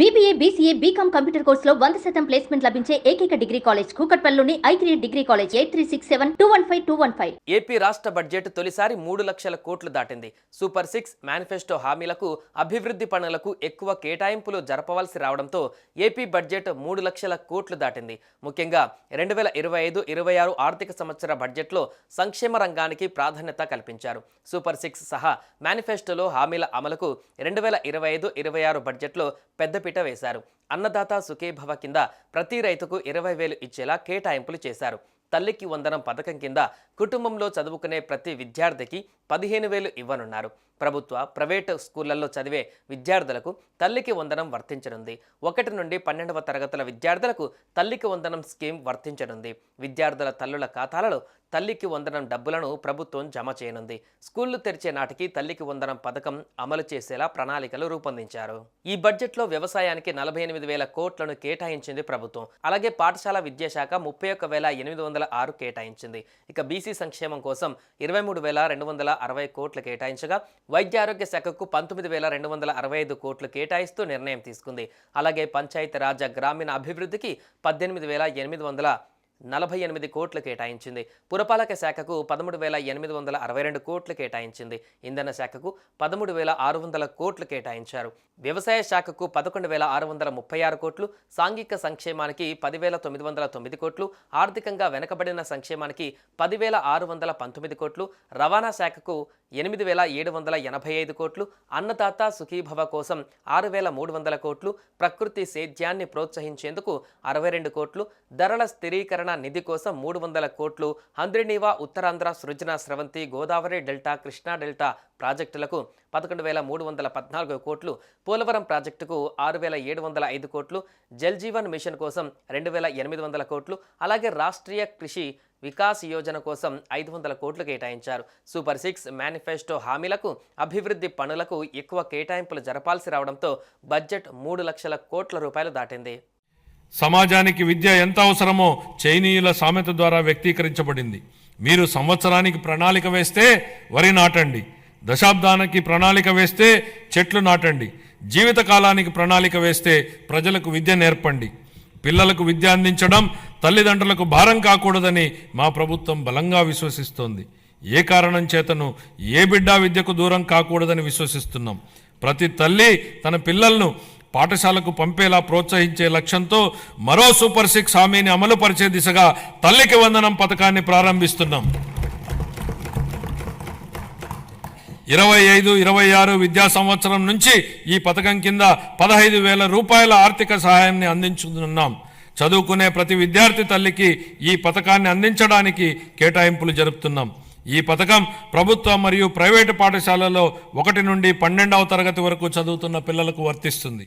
BBA BCA BCom computer కోర్సులో వంద శాతం ప్లేస్మెంట్ లభించే ఏకైక degree college కూకట్పల్లిలోని I three degree college eight three six seven two one five two one five AP రాష్ట్ర budget తొలిసారి మూడు లక్షల కోట్లు దాటింది. సూపర్ సిక్స్ మేనిఫెస్టో హామీలకు అభివృద్ధి పనులకు ఎక్కువ కేటాయింపులు జరపవలసి రావడంతో ఏపీ బడ్జెట్ మూడు లక్షల కోట్లు దాటింది. ముఖ్యంగా రెండు వేల ఇరవై ఐదు ఇరవై ఆరు ఆర్థిక సంవత్సర బడ్జెట్లో సంక్షేమ రంగానికి ప్రాధాన్యత కల్పించారు. సూపర్ సిక్స్ సహా మేనిఫెస్టోలో హామీల అమలుకు రెండు వేల ఇరవై ఐదు ఇరవై ఆరు బడ్జెట్లో పెద్దపీట వేశారు. అన్నదాత సుఖేభవ కింద ప్రతి రైతుకు ఇరవై వేలు ఇచ్చేలా కేటాయింపులు చేశారు. తల్లికి వందనం పథకం కింద కుటుంబంలో చదువుకునే ప్రతి విద్యార్థికి పదిహేను వేలు ఇవ్వనున్నారు. ప్రభుత్వ ప్రైవేటు స్కూళ్ళలో చదివే విద్యార్థులకు తల్లికి వందనం వర్తించనుంది. ఒకటి నుండి పన్నెండవ తరగతుల విద్యార్థులకు తల్లికి వందనం స్కీమ్ వర్తించనుంది. విద్యార్థుల తల్లుల ఖాతాలలో తల్లికి వందనం డబ్బులను ప్రభుత్వం జమ చేయనుంది. స్కూళ్ళు తెరిచే నాటికి తల్లికి వందనం పథకం అమలు చేసేలా ప్రణాళికలు రూపొందించారు. ఈ బడ్జెట్లో వ్యవసాయానికి నలభై ఎనిమిది వేల కోట్లను కేటాయించింది ప్రభుత్వం. అలాగే పాఠశాల విద్యాశాఖ ముప్పై ఒక్క వేల ఎనిమిది వందల ఆరు కేటాయించింది. ఇక బీసీ సంక్షేమం కోసం ఇరవై మూడు వేల రెండు వందల అరవై కోట్లు కేటాయించగా వైద్య ఆరోగ్య శాఖకు పంతొమ్మిది వేల రెండు వందల అరవై ఐదు కోట్లు కేటాయిస్తూ నిర్ణయం తీసుకుంది. అలాగే పంచాయతీరాజ్ గ్రామీణ అభివృద్ధికి పద్దెనిమిది వేల ఎనిమిది వందల నలభై ఎనిమిది కోట్లు కేటాయించింది. పురపాలక శాఖకు పదమూడు వేల ఎనిమిది వందల అరవై రెండు కోట్లు కేటాయించింది. ఇంధన శాఖకు పదమూడు వేల ఆరు వందల కోట్లు కేటాయించారు. వ్యవసాయ శాఖకు పదకొండు వేల ఆరు వందల ముప్పై ఆరు కోట్లు సాంఘిక సంక్షేమానికి పదివేల తొమ్మిది వందల తొమ్మిది కోట్లు ఆర్థికంగా వెనకబడిన సంక్షేమానికి పదివేల ఆరు వందల పంతొమ్మిది కోట్లు రవాణా శాఖకు ఎనిమిది వేల ఏడు వందల ఎనభై ఐదు కోట్లు అన్నదాత సుఖీభవ కోసం ఆరు వేల మూడు వందల కోట్లు ప్రకృతి సేద్యాన్ని ప్రోత్సహించేందుకు అరవై రెండు కోట్లు ధరల స్థిరీకరణ నిధి కోసం మూడు వందల కోట్లు హంద్రినీవా ఉత్తరాంధ్ర సృజన స్రవంతి గోదావరి డెల్టా కృష్ణా డెల్టా ప్రాజెక్టులకు పదకొండు వేల మూడు వందల పద్నాలుగు కోట్లు పోలవరం ప్రాజెక్టుకు ఆరు వేల ఏడు వందల ఐదు కోట్లు జల్ జీవన్ మిషన్ కోసం రెండు వేల ఎనిమిది వందల కోట్లు అలాగే రాష్ట్రీయ కృషి వికాస్ యోజన కోసం ఐదు వందల కోట్లు కేటాయించారు. సూపర్ సిక్స్ మేనిఫెస్టో హామీలకు అభివృద్ధి పనులకు ఎక్కువ కేటాయింపులు జరపాల్సి రావడంతో బడ్జెట్ మూడు లక్షల కోట్ల రూపాయలు దాటింది. సమాజానికి విద్య ఎంత అవసరమో చైనీయుల సామెత ద్వారా వ్యక్తీకరించబడింది. మీరు సంవత్సరానికి ప్రణాళిక వేస్తే వరి నాటండి. దశాబ్దానికి ప్రణాళిక వేస్తే చెట్లు నాటండి. జీవితకాలానికి ప్రణాళిక వేస్తే ప్రజలకు విద్య నేర్పండి. పిల్లలకు విద్య అందించడం తల్లిదండ్రులకు భారం కాకూడదని మా ప్రభుత్వం బలంగా విశ్వసిస్తోంది. ఏ కారణం చేతను ఏ బిడ్డ విద్యకు దూరం కాకూడదని విశ్వసిస్తున్నాం. ప్రతి తల్లి తన పిల్లలను పాఠశాలకు పంపేలా ప్రోత్సహించే లక్ష్యంతో మరో సూపర్ సిక్స్ హామీని అమలు పరిచే దిశగా తల్లికి వందనం పథకాన్ని ప్రారంభిస్తున్నాం. ఇరవై ఐదు ఇరవై ఆరు విద్యా సంవత్సరం నుంచి ఈ పథకం కింద పదహైదు వేల రూపాయల ఆర్థిక సహాయాన్ని అందించుతున్నాం. చదువుకునే ప్రతి విద్యార్థి తల్లికి ఈ పథకాన్ని అందించడానికి కేటాయింపులు జరుపుతున్నాం. ఈ పథకం ప్రభుత్వ మరియు ప్రైవేటు పాఠశాలలో ఒకటి నుండి పన్నెండవ తరగతి వరకు చదువుతున్న పిల్లలకు వర్తిస్తుంది.